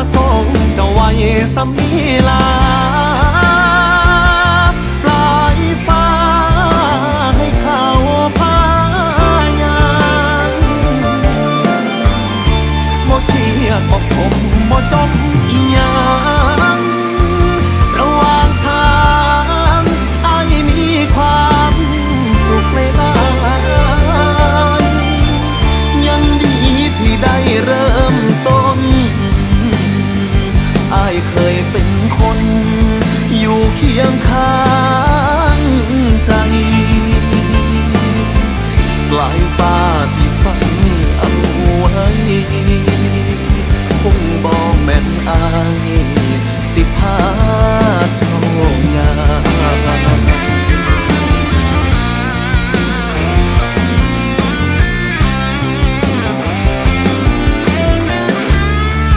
มาส่งเจ้าไว้สมีลาปลายฟ้าให้เขาพายางบ่เครียดบ่ขมบ่จม เคยเป็นคน อยู่เคียงข้างใจปลายฟ้าที่ฝันเอาไว้ คงบอกแม่นอาย